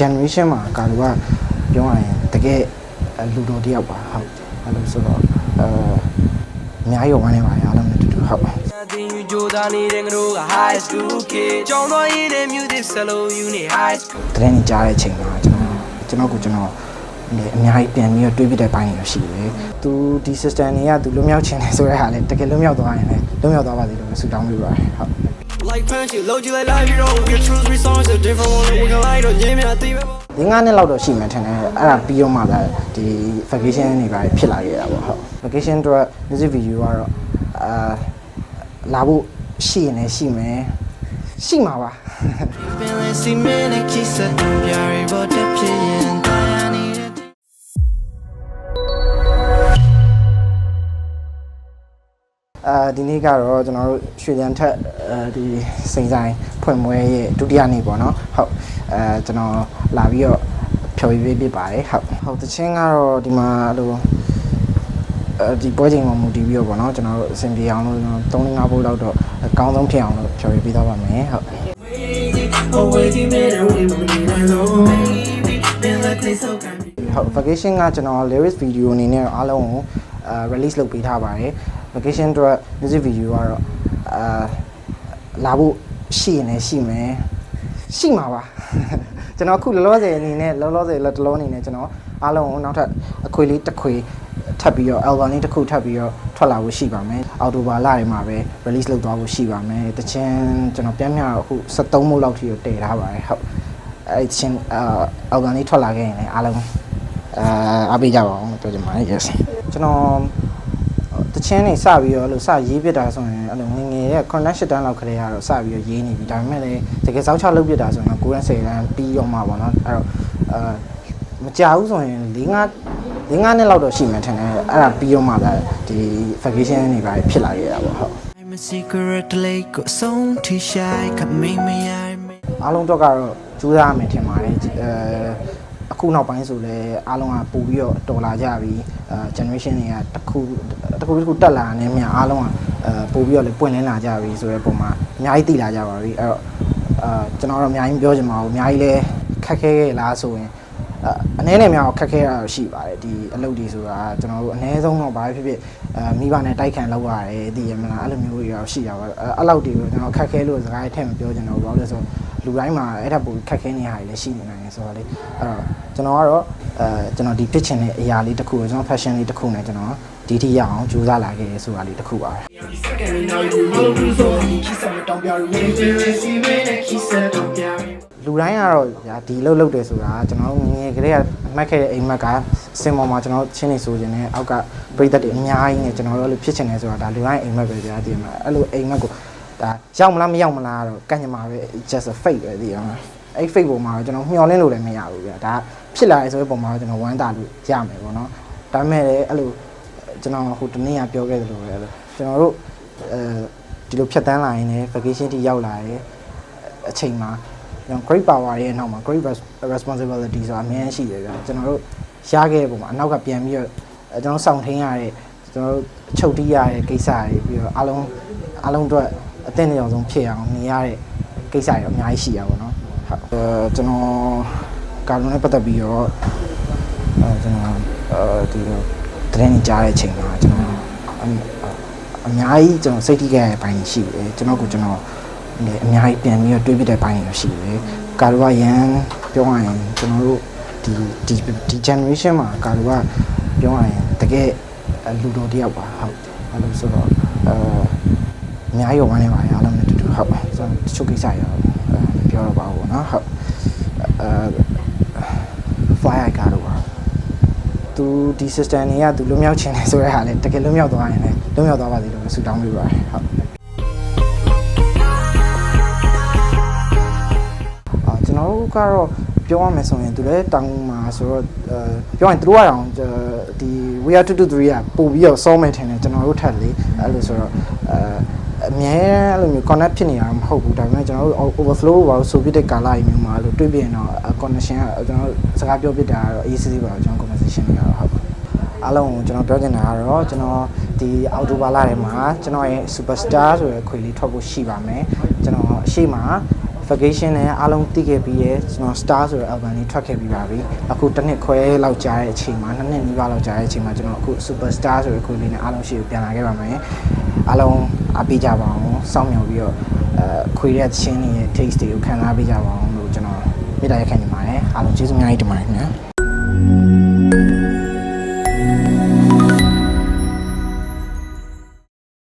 generation မှာကာလူကပြောရရင်တကယ်လူတော်တယောက်ပါဟုတ်အဲ့လိုဆိုတော့အဲအများကြီးဝမ်းနေပါရအားလုံးနဲ့တူတူဟုတ် Nothing you ကြိုးစားနေတဲ့ငါတို့က high school kid ကြောင်းတော့ရင်းတဲ့ music solo you need high school တရင်ကြားတဲ့အချိန်မှာကျွန်တော်ကျွန်တော်ကိုကျွန်တော်လေအများကြီးပြန်ပြီးတော့တွေးပြတဲ့ပိုင်းတွေရှိတယ်။သူဒီ system တွေကသူလွတ်မြောက်ခြင်းတယ်ဆိုတဲ့ဟာလေတကယ်လွတ်မြောက်သွားရင်လည်းလွတ်မြောက်သွားပါစေလို့ဆုတောင်းပေးပါတယ်ဟုတ် like punch you load you like live you know your truth re songs are different one we can light on jam ya သိပဲဒီ9နှစ်လောက်တော့ရှိမှထင်တယ်အဲ့ဒါပြီးတော့မှလာဒီ vacation တွေပါဖြစ်လာခဲ့တာပေါ့ဟုတ် vacation တော့ music video ကတော့အာလာဖို့ရှိရင်လည်းရှိမယ်ရှိမှာပါ Feeling see me like he said, don't be worried, what အာဒီနေ့ကတော့ကျွန်တော်တို့ရွှေလျံထက်အဲဒီစိန်ဆိုင်ဖွင့်ပွဲရဲ့ဒုတိယနေ့ပေါ့နော်ဟုတ်အဲကျွန်တော်လာပြီးတော့ဖြော်ပြပေးပါတယ်ဟုတ်ဟုတ်တချင်းကတော့ဒီမှာအဲ့လိုအဲဒီပွဲချိန်မှာမူတည်ပြီးတော့ပေါ့နော်ကျွန်တော်တို့အဆင်ပြေအောင်လို့ကျွန်တော်3-5ဘုတ်လောက်တော့အကောင်းဆုံးဖြစ်အောင်လို့ဖြော်ပြပေးသွားပါမယ်ဟုတ် Always you made a way when you alone. Baby, feel like they so kind. ဟုတ် vacation ကကျွန်တော် lyrics video အနေနဲ့အားလုံးကိုအာ release လုပ်ပေးထားပါတယ် vacation အတွက် music video ကတော့အာလာဖို့ရှိရင်လည်းရှိမယ်ရှိမှာပါကျွန်တော်အခုလောလောဆယ်အနေနဲ့လောလောဆယ်လက်တလုံးအနေနဲ့ကျွန်တော်အားလုံးကိုနောက်ထပ်အခွေလေးတစ်ခွေထပ်ပြီးတော့ album လေးတစ်ခုထပ်ပြီးတော့ထွက်လာဖို့ရှိပါမယ်အော်တိုဘာလထဲမှာပဲ release လုပ်သွားဖို့ရှိပါမယ်တချင်ကျွန်တော်ပြန်ပြတော့အခု73မို့လောက်ထိကိုတည်ထားပါတယ်ဟုတ်အဲ့ဒီချင်းအာ album လေးထွက်လာခဲ့ရင်လည်းအားလုံးအာအားပေးကြပါအောင်လို့ပြောချင်ပါတယ် yes ကျွန်တော် တချင်းနေစပြီးတော့အဲ့လိုစရေးပြတာဆိုရင်အဲ့လိုငယ်ငယ်ရဲ့ connection တန်းလောက်ခလေးကတော့စပြီးတော့ရေးနေပြီဒါပေမဲ့လည်းတကယ်စောက်ချလုပ်ပြတာဆိုရင်တော့9ရန်10ရန်ပြီးတော့မှာပေါ့နော်အဲ့တော့အာမကြာဘူးဆိုရင်၄၅၄၅နှစ်လောက်တော့ရှိမှထင်တယ်အဲ့ဒါပြီးတော့မှလာဒီ vacation တွေပါဖြစ်လာခဲ့တာပေါ့ဟုတ် I'm a secret lake, got so too shy, can make me I အားလုံးတော့ကတော့ကြိုးစားရမယ်ထင်ပါတယ်အဲ အခုနောက်ပိုင်းဆိုလဲအားလုံးကပို့ပြီးတော့တော်လာကြပြီအဲ generation တွေကတစ်ခုတစ်ခုတစ်ခုတက်လာနေမြအားလုံးကအဲပို့ပြီးတော့လေပွင့်လင်းလာကြပြီဆိုတဲ့ပုံမှာအများကြီးသိလာကြပါပြီအဲ့တော့အာကျွန်တော်တော့အများကြီးပြောချင်ပါဘူးအများကြီးလဲခက်ခဲခဲ့လားဆိုရင်အအနည်းနဲ့များတော့ခက်ခဲရတော့ရှိပါတယ်ဒီအလုပ်တွေဆိုတာကျွန်တော်တို့အနည်းဆုံးတော့ဘာဖြစ်ဖြစ်အဲမိဘနဲ့တိုက်ခံလောက်ရတယ်သိရမလားအဲ့လိုမျိုးတွေတော့ရှိတာပါအဲအဲ့လောက်တွေကိုကျွန်တော်ခက်ခဲလို့စကားထည့်မပြောချင်တော့ဘူးဘာလို့လဲဆိုတော့လူတိုင်းမှာအဲ့ဒါပိုခက်ခဲနေရတွေလည်းရှိနေနိုင်တယ်ဆိုတော့လေအဲ့တော့ကျွန်တော်ကတော့အဲကျွန်တော်ဒီဖြစ်ချင်တဲ့အရာလေးတစ်ခုကိုကျွန်တော် fashion လေးတစ်ခုနဲ့ကျွန်တော်ဒီထိရအောင်ကြိုးစားလာခဲ့ရဆိုတာလေးတစ်ခုပါပဲ And now you roll through so he said, don't be worried. Feeling see me like he said, don't be worried. လူတိုင်းကတော့ညာဒီလှုပ်လှုပ်တယ်ဆိုတာကျွန်တော်တို့ငယ်ငယ်ကလေးကမှတ်ခဲ့တဲ့အိမ်မက်ကစင်ပေါ်မှာကျွန်တော်ချင်းနေဆိုခြင်းနဲ့အောက်ကပြိသက်တွေအများကြီးနဲ့ကျွန်တော်တို့အဲ့လိုဖြစ်ချင်တယ်ဆိုတာဒါလူတိုင်းအိမ်မက်ပဲကြာတည်မှာအဲ့လိုအိမ်မက်ကို ဒါရောက်မလားမရောက်မလားတော့ကန့်ညမာပဲ just a fake ပဲတည်ရမှာအဲ့ fake ပုံမှာကျွန်တော်မျှော်လင့်လို့လည်းမရဘူးဗျာဒါဖြစ်လာရဲဆိုတဲ့ပုံမှာကျွန်တော်ဝမ်းသာလို့ရမယ်ပေါ့နော်ဒါပေမဲ့လည်းအဲ့လိုကျွန်တော်ဟိုတနေ့ကပြောခဲ့သလိုပဲအဲ့လိုကျွန်တော်တို့အဲဒီလိုဖြတ်တန်းလာရင်လည်း vacation တိရောက်လာတယ်အချိန်မှာကျွန်တော် great power ရဲ့နောက်မှာ great res- responsibility ဆိုတာအများကြီးရှိတယ်ဗျာကျွန်တော်တို့ရခဲ့တဲ့ပုံမှာအနောက်ကပြန်ပြီးတော့အဲကျွန်တော်စောင့်ထင်းရတဲ့ကျွန်တော်တို့အချုပ်တီးရတဲ့ကိစ္စတွေပြီးတော့အားလုံးအားလုံးအတွက် အသင့်တော်ဆုံးဖြစ်အောင်နေရတဲ့ကိစ္စတွေအများကြီးရှိရပါတော့ဟုတ်အဲကျွန်တော်ကာလုံနဲ့ပတ်သက်ပြီးတော့အဲကျွန်တော်အဲဒီတရင်ကြားတဲ့အချိန်မှာကျွန်တော်အမအများကြီးကျွန်တော်စိတ်ထိခဲ့ရတဲ့ဘိုင်းရှိတယ်ကျွန်တော်ကကျွန်တော်လေအများကြီးပြန်ပြီးတော့တွေးပြတဲ့ဘိုင်းတွေရှိတယ်။ကာလူကရန်ပြောရရင်ကျွန်တော်တို့ဒီဒီဒီ generation မှာကာလူကပြောရရင်တကယ်လူတော်တယောက်ပါဟုတ်အဲ့လိုဆိုတော့အဲ အများကြီးဝမ်းနေပါရအားလုံးနဲ့တူတူဟုတ်ဆိုတော့တချို့ကိစ္စရအောင်ပြောတော့ပါဘူးเนาะဟုတ်အဲ fire ကာလို့ပါသူဒီ system တွေကသူလွတ်မြောက်ခြင်းတယ်ဆိုတဲ့ဟာလေတကယ်လွတ်မြောက်သွားရင်လည်းလွတ်မြောက်သွားပါစေလို့ဆုတောင်းပေးပါတယ်ဟုတ် အာကျွန်တော်တို့ကတော့ပြောရမယ်ဆိုရင်သူလည်းတောင်းမှာဆိုတော့အဲပြောရင်သူတို့ကတော့ဒီ we are 223ကပို့ပြီးတော့စောမယ်ထင်တယ်ကျွန်တော်တို့ထက်လေအဲ့လိုဆိုတော့အဲ အမြဲအဲ့လိုမျိုး connect ဖြစ်နေတာမဟုတ်ဘူးဒါပေမဲ့ကျွန်တော်တို့ overflow ပါဆိုပြတဲ့ကာလကြီးမျိုးမှာအဲ့လိုတွေ့ပြရင်တော့ connection ကကျွန်တော်တို့စကားပြောပြတာကတော့ easy ပါကျွန်တော် conversation တွေကတော့ဟုတ်ပါအားလုံးကိုကျွန်တော်ပြောချင်တာကတော့ကျွန်တော်ဒီအောက်တိုဘာလထဲမှာကျွန်တော်ရဲ့ superstar ဆိုတဲ့ခွေလေးထွက်ဖို့ရှိပါမယ်ကျွန်တော်အရှိမ vacation နဲ့အားလုံးသိခဲ့ပြီးရဲ့ကျွန်တော် star ဆိုတဲ့ album လေးထွက်ခဲ့ပြီးပါပြီအခုတစ်နှစ်ခွဲလောက်ကြာတဲ့အချိန်မှာနှစ်နှစ်နီးပါးလောက်ကြာတဲ့အချိန်မှာကျွန်တော်အခု superstar ဆိုတဲ့ခွေလေးနဲ့အားလုံးရှိကိုပြန်လာခဲ့ပါမယ်အားလုံး အားပေးကြပါအောင်စောင့်မျှော်ပြီးတော့အဲခွေတဲ့ချင်းတွေရဲ့ taste တွေကိုခံစားပေးကြပါအောင်လို့ကျွန်တော်မေတ္တာရက်ခံနေပါတယ်အားလုံးကျေးဇူးအများကြီးတင်ပါတယ်ခင်ဗျာ